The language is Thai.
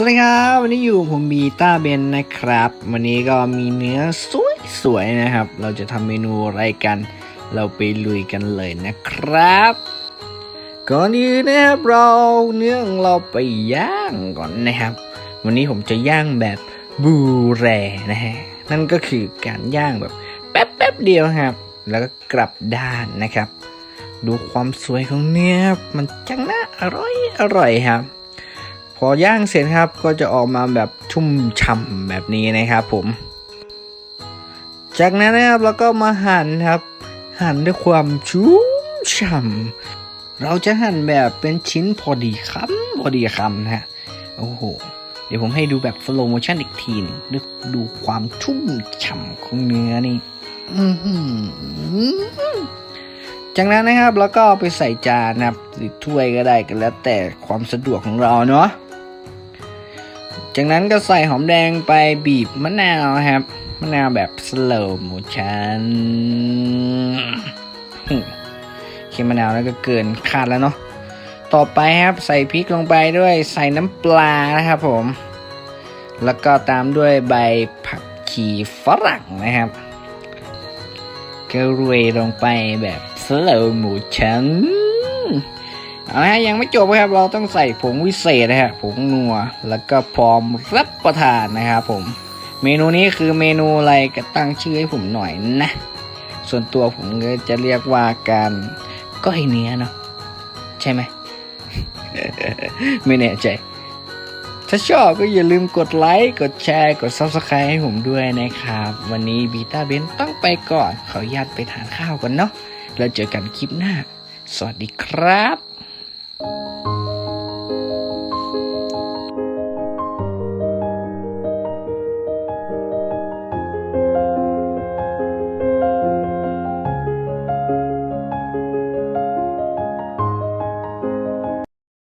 สวัสดีครับวันนี้อยู่ผมบีต้าเบนนะครับ วันนี้ก็มีเนื้อสวยๆนะครับ เราจะทำเมนูอะไรกัน เราไปลุยกันเลยนะครับ ก่อนอื่นนะครับเราเนื้อของเราไปย่างก่อนนะครับ วันนี้ผมจะย่างแบบบูแรนะฮะนั่นก็คือการย่างแบบแป๊บๆเดียวครับ แล้วก็กลับด้านนะครับ ดูความสวยของเนื้อมันจังน่าอร่อยอร่อยครับ พอย่างเสร็จครับก็จะออกมาแบบชุ่มฉ่ำแบบนี้นะครับผม จากนั้นนะครับเราก็มาหั่นครับ หั่นด้วยความชุ่มฉ่ำเราจะหั่นแบบเป็นชิ้นพอดีคำพอดีคำนะฮะโอ้โหเดี๋ยวผมให้ดูแบบ slow motion อีกทีนึงดูความชุ่มฉ่ำของเนื้อนี่จากนั้นนะครับแล้วก็เอาไปใส่จานนะครับหรือถ้วยก็ได้กันแล้วแต่ความสะดวกของเราเนาะ จากนั้นก็ใส่หอมแดงไปบีบมะนาวครับ มะนาวแบบ slow motion อืมเค็มมะนาวแล้วก็เกินคาดแล้วเนาะต่อไปครับใส่พริกลงไปด้วยใส่น้ำปลานะครับผม แล้วก็ตามด้วยใบผักชีฝรั่งนะครับก็โรยลงไปแบบ slow motion เอาละฮะยังไม่จบครับเราต้องใส่ผงวิเศษนะฮะผงนัวแล้วก็พร้อมรับประทานนะครับผม เมนูนี้คือเมนูอะไรก็ตั้งชื่อให้ผมหน่อยนะ ส่วนตัวผมก็จะเรียกว่าการก้อยเนื้อเนาะใช่ไหมไม่แน่ใจ ถ้าชอบก็อย่าลืมกดไลค์ กดแชร์ กด Subscribe ให้ผมด้วยนะครับ วันนี้บีตาเบนต้องไปก่อนขออนุญาตไปทานข้าวกันเนาะแล้วเจอกันคลิปหน้า สวัสดีครับ